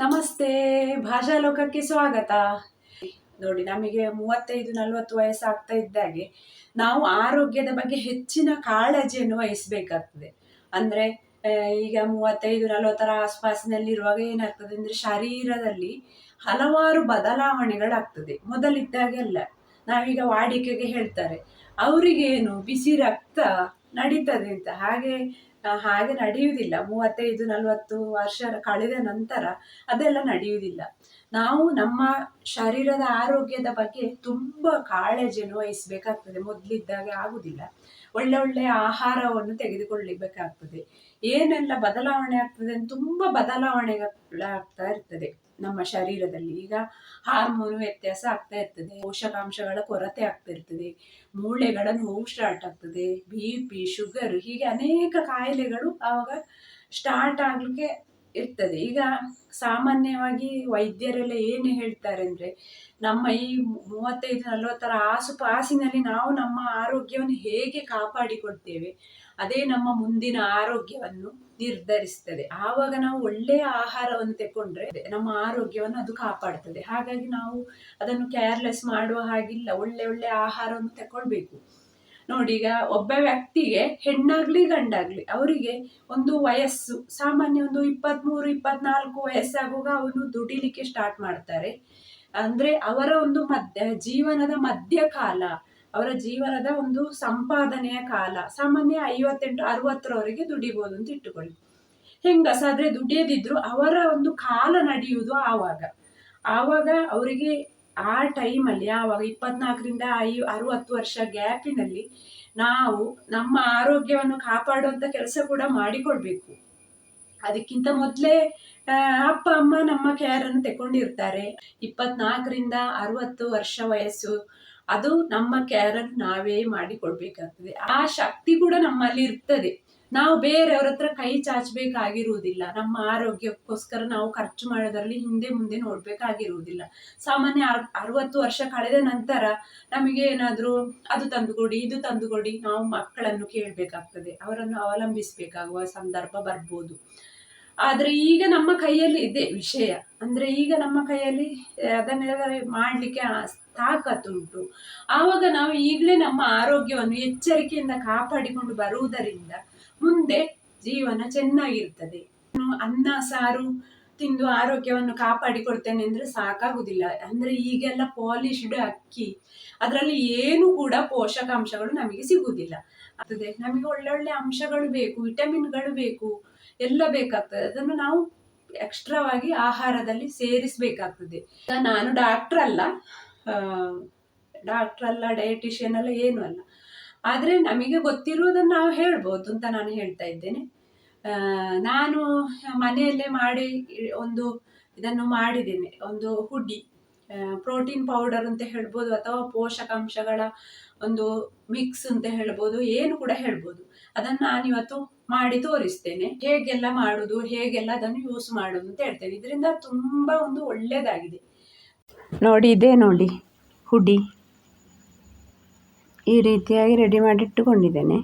ನಮಸ್ತೆ ಭಾಷಾ ಲೋಕಕ್ಕೆ ಸ್ವಾಗತ. ನೋಡಿ, ನಮಗೆ ಮೂವತ್ತೈದು, ನಲವತ್ತು ವಯಸ್ಸಾಗ್ತಾ ಇದ್ದಾಗೆ ನಾವು ಆರೋಗ್ಯದ ಬಗ್ಗೆ ಹೆಚ್ಚಿನ ಕಾಳಜಿಯನ್ನು ವಹಿಸಬೇಕಾಗ್ತದೆ. ಅಂದರೆ ಈಗ ಮೂವತ್ತೈದು, ನಲವತ್ತರ ಆಸ್ಪಾಸಿನಲ್ಲಿರುವಾಗ ಏನಾಗ್ತದೆ ಅಂದರೆ ಶರೀರದಲ್ಲಿ ಹಲವಾರು ಬದಲಾವಣೆಗಳಾಗ್ತದೆ. ಮೊದಲಿದ್ದಾಗೆಲ್ಲ ನಾವೀಗ ವಾಡಿಕೆಗೆ ಹೇಳ್ತಾರೆ, ಅವರಿಗೇನು ಬಿಸಿ ರಕ್ತ ನಡೀತದೆ ಅಂತ. ಹಾಗೆ ಹಾಗೆ ನಡೆಯುವುದಿಲ್ಲ. ಮೂವತ್ತೈದು, ನಲವತ್ತು ವರ್ಷ ಕಳೆದ ನಂತರ ಅದೆಲ್ಲ ನಡೆಯುವುದಿಲ್ಲ. ನಾವು ನಮ್ಮ ಶರೀರದ ಆರೋಗ್ಯದ ಬಗ್ಗೆ ತುಂಬ ಕಾಳಜಿಯನ್ನು ವಹಿಸಬೇಕಾಗ್ತದೆ ಮೊದಲಿದ್ದಾಗೆ ಆಗುದಿಲ್ಲ. ಒಳ್ಳೆ ಒಳ್ಳೆ ಆಹಾರವನ್ನು ತೆಗೆದುಕೊಳ್ಳಬೇಕಾಗ್ತದೆ. ಏನೆಲ್ಲ ಬದಲಾವಣೆ ಆಗ್ತದೆ ತುಂಬ ಬದಲಾವಣೆಗಳಾಗ್ತಾ ಇರ್ತದೆ. ನಮ್ಮ ಶರೀರದಲ್ಲಿ. ಈಗ ಹಾರ್ಮೋನ್ ವ್ಯತ್ಯಾಸ ಆಗ್ತಾ ಇರ್ತದೆ. ಪೋಷಕಾಂಶಗಳ ಕೊರತೆ ಆಗ್ತಾ ಇರ್ತದೆ. ಮೂಳೆಗಳ ನೋವು ಸ್ಟಾರ್ಟ್ ಆಗ್ತದೆ. ಬಿ ಪಿ ಶುಗರ್ ಹೀಗೆ ಅನೇಕ ಕಾಯಿಲೆಗಳು ಆವಾಗ ಸ್ಟಾರ್ಟ್ ಆಗಲಿಕ್ಕೆ ಇರ್ತದೆ. ಈಗ ಸಾಮಾನ್ಯವಾಗಿ ವೈದ್ಯರೆಲ್ಲ ಏನು ಹೇಳ್ತಾರೆ ಅಂದರೆ, ನಮ್ಮ ಈ ಮೂವತ್ತೈದು ನಲವತ್ತರ ಆಸುಪಾಸಿನಲ್ಲಿ ನಾವು ನಮ್ಮ ಆರೋಗ್ಯವನ್ನು ಹೇಗೆ ಕಾಪಾಡಿಕೊಳ್ತೇವೆ? ಅದೇ ನಮ್ಮ ಮುಂದಿನ ಆರೋಗ್ಯವನ್ನು ನಿರ್ಧರಿಸ್ತದೆ. ಆವಾಗ ನಾವು ಒಳ್ಳೆಯ ಆಹಾರವನ್ನು ತಗೊಂಡ್ರೆ ನಮ್ಮ ಆರೋಗ್ಯವನ್ನು ಅದು ಕಾಪಾಡ್ತದೆ. ಹಾಗಾಗಿ ನಾವು ಅದನ್ನು ಕೇರ್ಲೆಸ್ ಮಾಡುವ ಹಾಗಿಲ್ಲ. ಒಳ್ಳೆ ಒಳ್ಳೆ ಆಹಾರವನ್ನು ತಗೊಳ್ಬೇಕು ನೋಡಿ, ಈಗ ಒಬ್ಬ ವ್ಯಕ್ತಿಗೆ ಹೆಣ್ಣಾಗ್ಲಿ, ಗಂಡಾಗ್ಲಿ, ಅವರಿಗೆ ಒಂದು ವಯಸ್ಸು, ಸಾಮಾನ್ಯ ಒಂದು ಇಪ್ಪತ್ತ್ಮೂರು ಇಪ್ಪತ್ನಾಲ್ಕು ವಯಸ್ಸಾಗುವಾಗ ಅವನು ದುಡಿಲಿಕ್ಕೆ ಸ್ಟಾರ್ಟ್ ಮಾಡ್ತಾರೆ. ಅಂದ್ರೆ ಅವರ ಒಂದು ಮಧ್ಯ, ಜೀವನದ ಮಧ್ಯಕಾಲ ಅವರ ಜೀವನದ ಒಂದು ಸಂಪಾದನೆಯ ಕಾಲ. ಸಾಮಾನ್ಯ ಐವತ್ತೆಂಟು, ಅರವತ್ತರವರೆಗೆ ದುಡಿಬೋದು ಅಂತ ಇಟ್ಟುಕೊಳ್ಳಿ. ಹೆಂಗಸಾದ್ರೆ ದುಡಿಯದಿದ್ರು ಅವರ ಒಂದು ಕಾಲ ನಡೆಯುವುದು ಆವಾಗ. ಆವಾಗ ಅವರಿಗೆ ಆ ಟೈಮಲ್ಲಿ, ಆವಾಗ ಇಪ್ಪತ್ನಾಲ್ಕರಿಂದ ಐ, ಅರವತ್ತು ವರ್ಷ ಗ್ಯಾಪಿನಲ್ಲಿ ನಾವು ನಮ್ಮ ಆರೋಗ್ಯವನ್ನು ಕಾಪಾಡುವಂಥ ಕೆಲಸ ಕೂಡ ಮಾಡಿಕೊಡ್ಬೇಕು. ಅದಕ್ಕಿಂತ ಮೊದಲೇ ಅಪ್ಪ, ಅಮ್ಮ ನಮ್ಮ ಕೇರನ್ನು ತಗೊಂಡಿರ್ತಾರೆ ಇಪ್ಪತ್ನಾಲ್ಕರಿಂದ ಅರವತ್ತು ವರ್ಷ ವಯಸ್ಸು ಅದು ನಮ್ಮ ಕೇರನ್ನು ನಾವೇ ಮಾಡಿಕೊಳ್ಬೇಕಾಗ್ತದೆ. ಆ ಶಕ್ತಿ ಕೂಡ ನಮ್ಮಲ್ಲಿ ಇರ್ತದೆ. ನಾವು ಬೇರೆಯವ್ರ ಹತ್ರ ಕೈ ಚಾಚಬೇಕಾಗಿರುವುದಿಲ್ಲ. ನಮ್ಮ ಆರೋಗ್ಯಕ್ಕೋಸ್ಕರ ನಾವು ಖರ್ಚು ಮಾಡೋದ್ರಲ್ಲಿ ಹಿಂದೆ ಮುಂದೆ ನೋಡ್ಬೇಕಾಗಿರುವುದಿಲ್ಲ. ಸಾಮಾನ್ಯ ಅರ್- ಅರವತ್ತು ವರ್ಷ ಕಳೆದ ನಂತರ ನಮಗೆ ಏನಾದರೂ ಅದು ತಂದುಕೊಡಿ, ಇದು ತಂದುಕೊಡಿ, ನಾವು ಮಕ್ಕಳನ್ನು ಕೇಳಬೇಕಾಗ್ತದೆ. ಅವರನ್ನು ಅವಲಂಬಿಸಬೇಕಾಗುವ ಸಂದರ್ಭ ಬರ್ಬೋದು. ಆದರೆ ಈಗ ನಮ್ಮ ಕೈಯಲ್ಲಿ ಇದೆ ವಿಷಯ. ಅಂದರೆ ಈಗ ನಮ್ಮ ಕೈಯಲ್ಲಿ ಅದನ್ನೆಲ್ಲ ಮಾಡಲಿಕ್ಕೆ ತಾಕತ್ತುಂಟು ಆವಾಗ ನಾವು ಈಗಲೇ ನಮ್ಮ ಆರೋಗ್ಯವನ್ನು ಎಚ್ಚರಿಕೆಯಿಂದ ಕಾಪಾಡಿಕೊಂಡು ಬರುವುದರಿಂದ ಮುಂದೆ ಜೀವನ ಚೆನ್ನಾಗಿರ್ತದೆ ನಾನು ಅನ್ನ, ಸಾರು ತಿಂದು ಆರೋಗ್ಯವನ್ನು ಕಾಪಾಡಿಕೊಳ್ತೇನೆ ಅಂದರೆ ಸಾಕಾಗುವುದಿಲ್ಲ. ಅಂದರೆ ಈಗೆಲ್ಲ ಪಾಲಿಶ್ಡ್ ಅಕ್ಕಿ, ಅದರಲ್ಲಿ ಏನು ಕೂಡ ಪೋಷಕಾಂಶಗಳು ನಮಗೆ ಸಿಗುವುದಿಲ್ಲ. ಅದೇ ನಮಗೆ ಒಳ್ಳೊಳ್ಳೆ ಅಂಶಗಳು ಬೇಕು, ವಿಟಮಿನ್ಗಳು ಬೇಕು. ಎಲ್ಲ ಬೇಕಾಗ್ತದೆ. ಅದನ್ನು ನಾವು ಎಕ್ಸ್ಟ್ರಾವಾಗಿ ಆಹಾರದಲ್ಲಿ ಸೇರಿಸಬೇಕಾಗ್ತದೆ. ನಾನು ಡಾಕ್ಟ್ರ್ ಅಲ್ಲ. ಡಾಕ್ಟ್ರ್ ಅಲ್ಲ ಡಯಟಿಷಿಯನ್ ಅಲ್ಲ, ಏನೂ ಅಲ್ಲ. ಆದರೆ ನಮಗೆ ಗೊತ್ತಿರುವುದನ್ನು ನಾವು ಹೇಳ್ಬೋದು ಅಂತ ನಾನು ಹೇಳ್ತಾ ಇದ್ದೇನೆ. ನಾನು ಮನೆಯಲ್ಲೇ ಮಾಡಿ ಒಂದು ಇದನ್ನು ಮಾಡಿದ್ದೇನೆ. ಒಂದು ಹುಡಿ ಪ್ರೋಟೀನ್ ಪೌಡರ್ ಅಂತ ಹೇಳ್ಬೋದು ಅಥವಾ ಪೋಷಕಾಂಶಗಳ ಒಂದು ಮಿಕ್ಸ್ ಅಂತ ಹೇಳ್ಬೋದು, ಏನು ಕೂಡ ಹೇಳ್ಬೋದು. ಅದನ್ನು ನಾನು ಇವತ್ತು ಮಾಡಿ ತೋರಿಸ್ತೇನೆ. ಹೇಗೆಲ್ಲ ಮಾಡೋದು, ಹೇಗೆಲ್ಲ ಅದನ್ನು ಯೂಸ್ ಮಾಡೋದು ಅಂತ ಹೇಳ್ತೇನೆ. ಇದರಿಂದ ತುಂಬ ಒಂದು ಒಳ್ಳೆಯದಾಗಿದೆ ನೋಡಿ, ಇದೇ ನೋಡಿ, ಹುಡಿ. ಈ ರೀತಿಯಾಗಿ ರೆಡಿ ಮಾಡಿಟ್ಟುಕೊಂಡಿದ್ದೇನೆ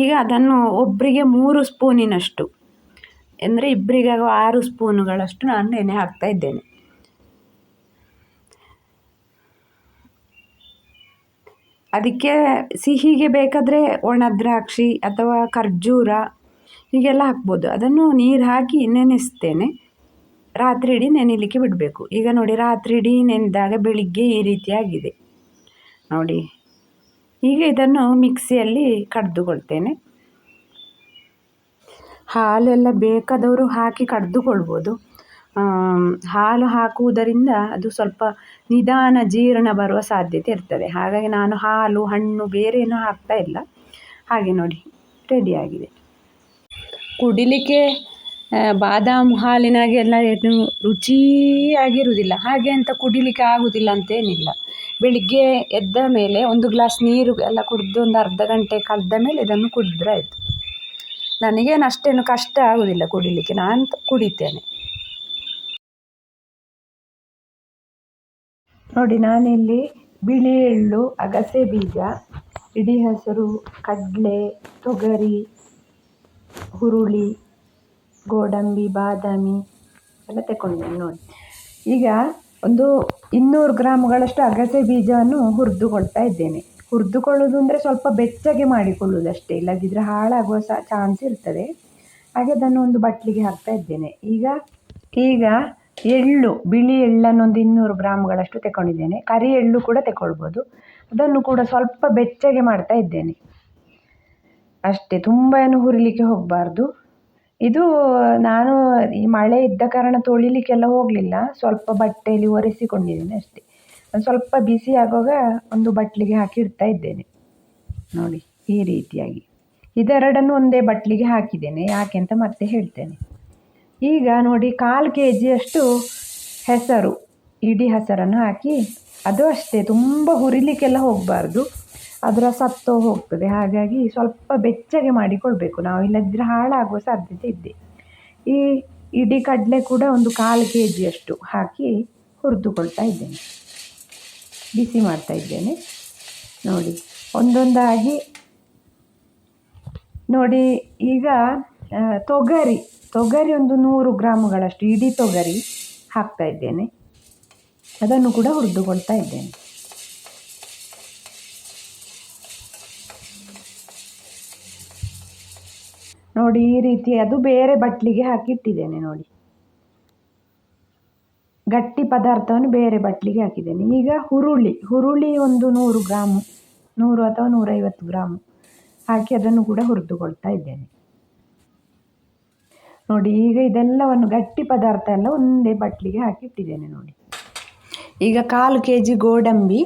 ಈಗ ಅದನ್ನು ಒಬ್ಬರಿಗೆ ಮೂರು ಸ್ಪೂನಿನಷ್ಟು, ಅಂದರೆ ಇಬ್ಬರಿಗಾಗುವ ಆರು ಸ್ಪೂನುಗಳಷ್ಟು ನಾನು ನೆನೆ ಹಾಕ್ತಾ ಇದ್ದೇನೆ. ಅದಕ್ಕೆ ಸಿಹಿಗೆ ಬೇಕಾದರೆ ಒಣ ದ್ರಾಕ್ಷಿ ಅಥವಾ ಖರ್ಜೂರ ಹೀಗೆಲ್ಲ ಹಾಕ್ಬೋದು. ಅದನ್ನು ನೀರು ಹಾಕಿ ನೆನೆಸ್ತೇನೆ. ರಾತ್ರಿ ಇಡೀ ನೆನೆಯಲಿಕ್ಕೆ ಬಿಡಬೇಕು. ಈಗ ನೋಡಿ ರಾತ್ರಿ ಇಡೀ ನೆನೆದಾಗ ಬೆಳಿಗ್ಗೆ ಈ ರೀತಿಯಾಗಿದೆ. ನೋಡಿ, ಈಗ ಇದನ್ನು ಮಿಕ್ಸಿಯಲ್ಲಿ ಕಡಿದುಕೊಳ್ತೇನೆ. ಹಾಲೆಲ್ಲ ಬೇಕಾದವರು ಹಾಕಿ ಕಡಿದುಕೊಳ್ಬೋದು. ಹಾಲು ಹಾಕುವುದರಿಂದ ಅದು ಸ್ವಲ್ಪ ನಿಧಾನ ಜೀರ್ಣ ಬರುವ ಸಾಧ್ಯತೆ ಇರ್ತದೆ. ಹಾಗಾಗಿ ನಾನು ಹಾಲು, ಹಣ್ಣು ಬೇರೆ ಹಾಕ್ತಾ ಇಲ್ಲ. ಹಾಗೆ ನೋಡಿ ರೆಡಿಯಾಗಿದೆ ಕುಡಿಲಿಕ್ಕೆ ಬಾದಾಮಿ ಬಾದಾಮ್ ಹಾಲಿನಾಗೆಲ್ಲ ಏನು ರುಚಿಯಾಗಿರುವುದಿಲ್ಲ. ಹಾಗೆ ಅಂತ ಕುಡಿಲಿಕ್ಕೆ ಆಗುವುದಿಲ್ಲ ಅಂತೇನಿಲ್ಲ. ಬೆಳಿಗ್ಗೆ ಎದ್ದ ಮೇಲೆ ಒಂದು ಗ್ಲಾಸ್ ನೀರು ಎಲ್ಲ ಕುಡಿದು ಒಂದು ಅರ್ಧ ಗಂಟೆ ಕಳೆದ ಮೇಲೆ ಇದನ್ನು ಕುಡಿದ್ರೆ ಆಯಿತು. ನನಗೇನು ಅಷ್ಟೇನು ಕಷ್ಟ ಆಗುವುದಿಲ್ಲ ಕುಡಿಲಿಕ್ಕೆ. ನಾನು ಕುಡಿತೇನೆ. ನೋಡಿ, ನಾನಿಲ್ಲಿ ಬಿಳಿ ಎಳ್ಳು ಅಗಸೆ ಬೀಜ, ಇಡೀ ಹೆಸರು, ಕಡಲೆ, ತೊಗರಿ, ಹುರುಳಿ, ಗೋಡಂಬಿ, ಬಾದಾಮಿ ಎಲ್ಲ ತಗೊಂಡಿದ್ದೇನೆ ನೋಡಿ. ಈಗ ಒಂದು ಇನ್ನೂರು ಗ್ರಾಮ್ಗಳಷ್ಟು ಅಗಸೆ ಬೀಜವನ್ನು ಹುರಿದುಕೊಳ್ತಾ ಇದ್ದೇನೆ. ಹುರಿದುಕೊಳ್ಳೋದು ಅಂದರೆ ಸ್ವಲ್ಪ ಬೆಚ್ಚಗೆ ಮಾಡಿಕೊಳ್ಳುವುದಷ್ಟೇ ಇಲ್ಲದಿದ್ದರೆ ಹಾಳಾಗುವ ಸಹ ಚಾನ್ಸ್ ಇರ್ತದೆ. ಹಾಗೆ ಅದನ್ನು ಒಂದು ಬಟ್ಲಿಗೆ ಹಾಕ್ತಾ ಇದ್ದೇನೆ. ಈಗ ಈಗ ಎಳ್ಳು, ಬಿಳಿ ಎಳ್ಳನ್ನು ಒಂದು ಇನ್ನೂರು ಗ್ರಾಮ್ಗಳಷ್ಟು ತಗೊಂಡಿದ್ದೇನೆ ಕರಿ ಎಳ್ಳು ಕೂಡ ತಗೊಳ್ಬೋದು ಅದನ್ನು ಕೂಡ ಸ್ವಲ್ಪ ಬೆಚ್ಚಗೆ ಮಾಡ್ತಾ ಇದ್ದೇನೆ. ಅಷ್ಟೇ ತುಂಬ ಏನು ಹುರಿಲಿಕ್ಕೆ ಹೋಗಬಾರ್ದು. ಇದು ನಾನು ಈ ಮಳೆ ಇದ್ದ ಕಾರಣ ತೊಳಿಲಿಕ್ಕೆಲ್ಲ ಹೋಗಲಿಲ್ಲ. ಸ್ವಲ್ಪ ಬಟ್ಟೆಯಲ್ಲಿ ಒರೆಸಿಕೊಂಡಿದ್ದೇನೆ ಅಷ್ಟೇ. ಒಂದು ಸ್ವಲ್ಪ ಬಿಸಿ ಆಗುವಾಗ ಒಂದು ಬಟ್ಲಿಗೆ ಹಾಕಿ ಇಡ್ತಾ ಇದ್ದೇನೆ. ನೋಡಿ, ಈ ರೀತಿಯಾಗಿ. ಇದೆರಡನ್ನು ಒಂದೇ ಬಟ್ಲಿಗೆ ಹಾಕಿದ್ದೇನೆ. ಯಾಕೆ ಅಂತ ಮತ್ತೆ ಹೇಳ್ತೇನೆ. ಈಗ ನೋಡಿ ಕಾಲು ಕೆ ಜಿಯಷ್ಟು ಹೆಸರು, ಇಡೀ ಹೆಸರನ್ನು ಹಾಕಿ, ಅದು ಅಷ್ಟೇ, ತುಂಬ ಹುರಿಲಿಕ್ಕೆಲ್ಲ ಹೋಗಬಾರ್ದು. ಅದರ ಸತ್ತೋ ಹೋಗ್ತದೆ, ಹಾಗಾಗಿ ಸ್ವಲ್ಪ ಬೆಚ್ಚಗೆ ಮಾಡಿಕೊಳ್ಬೇಕು ನಾವು ಇಲ್ಲದಿದ್ದರೆ ಹಾಳಾಗುವ ಸಾಧ್ಯತೆ ಇದೆ. ಈ ಇಡೀ ಕಡಲೆ ಕೂಡ ಒಂದು ಕಾಲು ಕೆ ಜಿಯಷ್ಟು ಹಾಕಿ ಹುರಿದುಕೊಳ್ತಾ ಇದ್ದೇನೆ. ಬಿಸಿ ಮಾಡ್ತಾ ಇದ್ದೇನೆ. ನೋಡಿ, ಒಂದೊಂದಾಗಿ, ನೋಡಿ ಈಗ ತೊಗರಿ. ತೊಗರಿ ಒಂದು ನೂರು ಗ್ರಾಮುಗಳಷ್ಟು ಇಡೀ ತೊಗರಿ ಹಾಕ್ತಾ ಇದ್ದೇನೆ. ಅದನ್ನು ಕೂಡ ಹುರಿದುಕೊಳ್ತಾ ಇದ್ದೇನೆ. ನೋಡಿ, ಈ ರೀತಿ ಅದು ಬೇರೆ ಬಟ್ಲಿಗೆ ಹಾಕಿ ಇಟ್ಟಿದ್ದೇನೆ ನೋಡಿ. ಗಟ್ಟಿ ಪದಾರ್ಥವನ್ನು ಬೇರೆ ಬಟ್ಲಿಗೆ ಹಾಕಿದ್ದೇನೆ. ಈಗ ಹುರುಳಿ ಹುರುಳಿ ಒಂದು ನೂರು ಗ್ರಾಮು, ನೂರು ಅಥವಾ ನೂರೈವತ್ತು ಗ್ರಾಮು ಹಾಕಿ ಅದನ್ನು ಕೂಡ ಹುರಿದುಕೊಳ್ತಾ ಇದ್ದೇನೆ. ನೋಡಿ, ಈಗ ಇದೆಲ್ಲವನ್ನು ಗಟ್ಟಿ ಪದಾರ್ಥ ಎಲ್ಲ ಒಂದೇ ಬಟ್ಲಿಗೆ ಹಾಕಿ ಇಟ್ಟಿದ್ದೇನೆ ನೋಡಿ. ಈಗ ಕಾಲು ಕೆ ಜಿ ಗೋಡಂಬಿ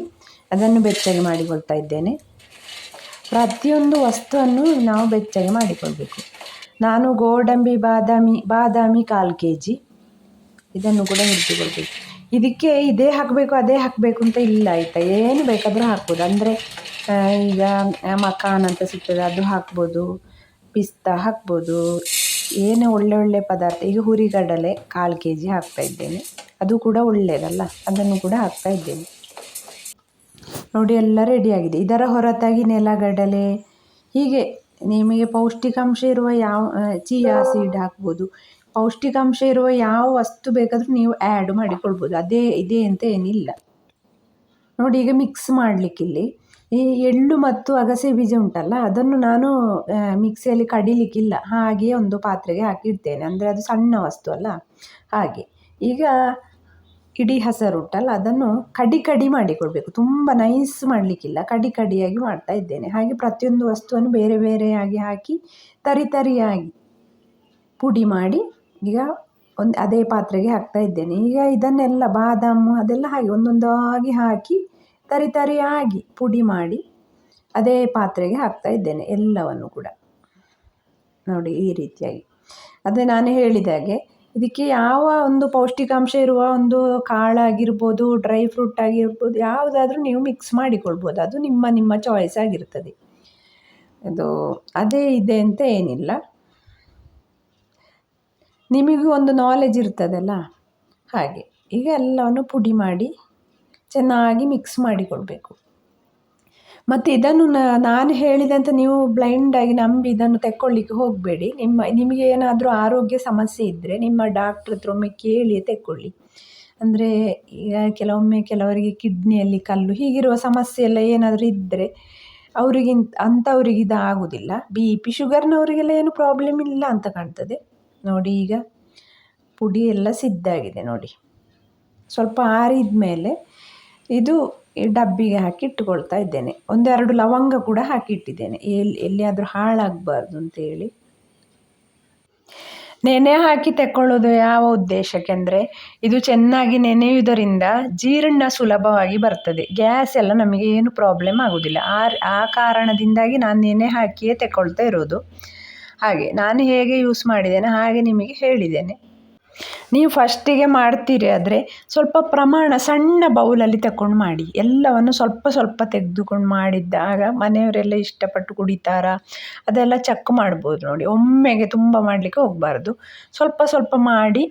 ಅದನ್ನು ಬೆಚ್ಚಗೆ ಮಾಡಿಕೊಳ್ತಾ ಇದ್ದೇನೆ. ಪ್ರತಿಯೊಂದು ವಸ್ತುವನ್ನು ನಾವು ಬೆಚ್ಚಗೆ ಮಾಡಿಕೊಳ್ಬೇಕು. ನಾನು ಗೋಡಂಬಿ, ಬಾದಾಮಿ ಬಾದಾಮಿ ಕಾಲು ಕೆ ಜಿ ಇದನ್ನು ಕೂಡ ಹಿಡಿದುಕೊಳ್ಬೇಕು ಇದಕ್ಕೆ ಇದೇ ಹಾಕಬೇಕು, ಅದೇ ಹಾಕಬೇಕು ಅಂತ ಇಲ್ಲ ಆಯಿತಾ ಏನು ಬೇಕಾದರೂ ಹಾಕ್ಬೋದು. ಅಂದರೆ ಈಗ ಮಕಾನ್ ಅಂತ ಸಿಗ್ತದೆ, ಅದು ಹಾಕ್ಬೋದು, ಪಿಸ್ತಾ ಹಾಕ್ಬೋದು. ಏನೇ ಒಳ್ಳೆ ಒಳ್ಳೆ ಪದಾರ್ಥ, ಈಗ ಹುರಿಗಡಲೆ ಕಾಲು ಕೆ ಜಿ ಹಾಕ್ತಾ ಇದ್ದೇನೆ. ಅದು ಕೂಡ ಒಳ್ಳೆಯದಲ್ಲ ಅದನ್ನು ಕೂಡ ಹಾಕ್ತಾ ಇದ್ದೇನೆ. ನೋಡಿ, ಎಲ್ಲ ರೆಡಿಯಾಗಿದೆ ಇದರ ಹೊರತಾಗಿ ನೆಲಗಡಲೆ, ಹೀಗೆ ನಿಮಗೆ ಪೌಷ್ಟಿಕಾಂಶ ಇರುವ ಯಾವ ಚಿಯಾ ಸೀಡ್ ಹಾಕ್ಬೋದು. ಪೌಷ್ಟಿಕಾಂಶ ಇರುವ ಯಾವ ವಸ್ತು ಬೇಕಾದರೂ ನೀವು ಆ್ಯಡ್ ಮಾಡಿಕೊಳ್ಬೋದು. ಅದೇ, ಇದೇ ಅಂತ ಏನಿಲ್ಲ. ನೋಡಿ, ಈಗ ಮಿಕ್ಸ್ ಮಾಡಲಿಕ್ಕಿಲ್ಲಿ ಈ ಎಳ್ಳು ಮತ್ತು ಅಗಸೆ ಬೀಜ ಉಂಟಲ್ಲ, ಅದನ್ನು ನಾನು ಮಿಕ್ಸಿಯಲ್ಲಿ ಕಡಿಲಿಕ್ಕಿಲ್ಲ. ಹಾಗೆಯೇ ಒಂದು ಪಾತ್ರೆಗೆ ಹಾಕಿಡ್ತೇನೆ. ಅಂದರೆ ಅದು ಸಣ್ಣ ವಸ್ತು ಅಲ್ಲ? ಹಾಗೆ. ಈಗ ಇಡೀ ಹೆಸರು ಉಂಟಲ್ಲ, ಅದನ್ನು ಕಡಿ ಕಡಿ ಮಾಡಿಕೊಳ್ಬೇಕು ತುಂಬ ನೈಸ್ ಮಾಡಲಿಕ್ಕಿಲ್ಲ. ಕಡಿ ಕಡಿಯಾಗಿ ಮಾಡ್ತಾ ಇದ್ದೇನೆ. ಹಾಗೆ ಪ್ರತಿಯೊಂದು ವಸ್ತುವನ್ನು ಬೇರೆ ಬೇರೆಯಾಗಿ ಹಾಕಿ, ತರಿ ತರಿಯಾಗಿ ಪುಡಿ ಮಾಡಿ ಈಗ ಒಂದು, ಅದೇ ಪಾತ್ರೆಗೆ ಹಾಕ್ತಾ ಇದ್ದೇನೆ. ಈಗ ಇದನ್ನೆಲ್ಲ ಬಾದಾಮು ಅದೆಲ್ಲ ಹಾಗೆ ಒಂದೊಂದಾಗಿ ಹಾಕಿ ತರಿ ತರಿಯಾಗಿ ಪುಡಿ ಮಾಡಿ ಅದೇ ಪಾತ್ರೆಗೆ ಹಾಕ್ತಾ ಇದ್ದೇನೆ, ಎಲ್ಲವನ್ನು ಕೂಡ. ನೋಡಿ, ಈ ರೀತಿಯಾಗಿ. ಅದೇ ನಾನು ಹೇಳಿದ ಹಾಗೆ, ಇದಕ್ಕೆ ಯಾವ ಒಂದು ಪೌಷ್ಟಿಕಾಂಶ ಇರುವ ಒಂದು ಕಾಳಾಗಿರ್ಬೋದು, ಡ್ರೈ ಫ್ರೂಟ್ ಆಗಿರ್ಬೋದು, ಯಾವುದಾದ್ರೂ ನೀವು ಮಿಕ್ಸ್ ಮಾಡಿಕೊಳ್ಬೋದು. ಅದು ನಿಮ್ಮ ನಿಮ್ಮ ಚಾಯ್ಸ್ ಆಗಿರ್ತದೆ. ಅದು ಅದೇ ಇದೆ ಅಂತ ಏನಿಲ್ಲ. ನಿಮಗೂ ಒಂದು ನಾಲೆಜ್ ಇರ್ತದಲ್ಲ? ಹಾಗೆ. ಈಗ ಎಲ್ಲವನ್ನು ಪುಡಿ ಮಾಡಿ ಚೆನ್ನಾಗಿ ಮಿಕ್ಸ್ ಮಾಡಿಕೊಳ್ಬೇಕು. ಮತ್ತು ಇದನ್ನು ನಾನು ಹೇಳಿದಂತೆ ನೀವು ಬ್ಲೈಂಡಾಗಿ ನಂಬಿ ಇದನ್ನು ತೆಕ್ಕೊಳ್ಳಿಕ್ಕೆ ಹೋಗಬೇಡಿ. ನಿಮ್ಮ, ನಿಮಗೆ ಏನಾದರೂ ಆರೋಗ್ಯ ಸಮಸ್ಯೆ ಇದ್ದರೆ ನಿಮ್ಮ ಡಾಕ್ಟ್ರ್ ಹತ್ರ ಒಮ್ಮೆ ಕೇಳಿ ತೆಕ್ಕೊಳ್ಳಿ. ಅಂದರೆ ಈಗ ಕೆಲವೊಮ್ಮೆ ಕೆಲವರಿಗೆ ಕಿಡ್ನಿಯಲ್ಲಿ ಕಲ್ಲು ಹೀಗಿರುವ ಸಮಸ್ಯೆ ಎಲ್ಲ ಏನಾದರೂ ಇದ್ದರೆ ಅವರಿಗಿಂತ ಅಂಥವ್ರಿಗೆ ಇದು ಆಗೋದಿಲ್ಲ ಬಿ ಪಿ ಶುಗರ್ನವರಿಗೆಲ್ಲ ಏನು ಪ್ರಾಬ್ಲಮ್ ಇಲ್ಲ ಅಂತ ಕಾಣ್ತದೆ. ನೋಡಿ ಈಗ ಪುಡಿ ಎಲ್ಲ ಸಿದ್ಧಾಗಿದೆ ನೋಡಿ. ಸ್ವಲ್ಪ ಆರಿದ ಮೇಲೆ ಇದು ಡಬ್ಬಿಗೆ ಹಾಕಿ ಇಟ್ಟುಕೊಳ್ತಾ ಇದ್ದೇನೆ. ಒಂದೆರಡು ಲವಂಗ ಕೂಡ ಹಾಕಿ ಇಟ್ಟಿದ್ದೇನೆ. ಎಲ್ಲಿ ಎಲ್ಲಿಯಾದರೂ ಹಾಳಾಗಬಾರ್ದು ಅಂತೇಳಿ ನೆನೆ ಹಾಕಿ ತೆಕ್ಕೊಳ್ಳೋದು ಯಾವ ಉದ್ದೇಶಕ್ಕೆ ಅಂದರೆ, ಇದು ಚೆನ್ನಾಗಿ ನೆನೆಯುವುದರಿಂದ ಜೀರ್ಣ ಸುಲಭವಾಗಿ ಬರ್ತದೆ. ಗ್ಯಾಸ್ ಎಲ್ಲ ನಮಗೆ ಏನು ಪ್ರಾಬ್ಲಮ್ ಆಗೋದಿಲ್ಲ. ಆ ಆ ಕಾರಣದಿಂದಾಗಿ ನಾನು ನೆನೆ ಹಾಕಿಯೇ ತೆಕ್ಕೊಳ್ತಾ ಇರೋದು. ಹಾಗೆ, ನಾನು ಹೇಗೆ ಯೂಸ್ ಮಾಡಿದ್ದೇನೆ ಹಾಗೆ ನಿಮಗೆ ಹೇಳಿದ್ದೇನೆ. ನೀವು ಫಸ್ಟಿಗೆ ಮಾಡ್ತೀರಿ ಆದರೆ ಸ್ವಲ್ಪ ಪ್ರಮಾಣ ಸಣ್ಣ ಬೌಲಲ್ಲಿ ತಗೊಂಡು ಮಾಡಿ. ಎಲ್ಲವನ್ನು ಸ್ವಲ್ಪ ಸ್ವಲ್ಪ ತೆಗೆದುಕೊಂಡು ಮಾಡಿದ್ದಾಗ ಮನೆಯವರೆಲ್ಲ ಇಷ್ಟಪಟ್ಟು ಕುಡಿತಾರಾ, ಅದೆಲ್ಲ ಚೆಕ್ ಮಾಡ್ಬೋದು ನೋಡಿ. ಒಮ್ಮೆಗೆ ತುಂಬ ಮಾಡಲಿಕ್ಕೆ ಹೋಗಬಾರ್ದು. ಸ್ವಲ್ಪ ಸ್ವಲ್ಪ ಮಾಡಿ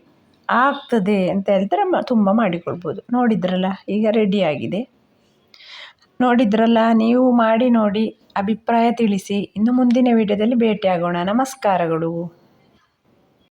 ಆಗ್ತದೆ ಅಂತ ಹೇಳ್ತಾರೆ ತುಂಬ ಮಾಡಿಕೊಳ್ಬೋದು. ನೋಡಿದ್ರಲ್ಲ, ಈಗ ರೆಡಿಯಾಗಿದೆ ನೋಡಿದ್ರಲ್ಲ, ನೀವು ಮಾಡಿ ನೋಡಿ, ಅಭಿಪ್ರಾಯ ತಿಳಿಸಿ. ಇನ್ನು ಮುಂದಿನ ವಿಡಿಯೋದಲ್ಲಿ ಭೇಟಿಯಾಗೋಣ. ನಮಸ್ಕಾರಗಳು.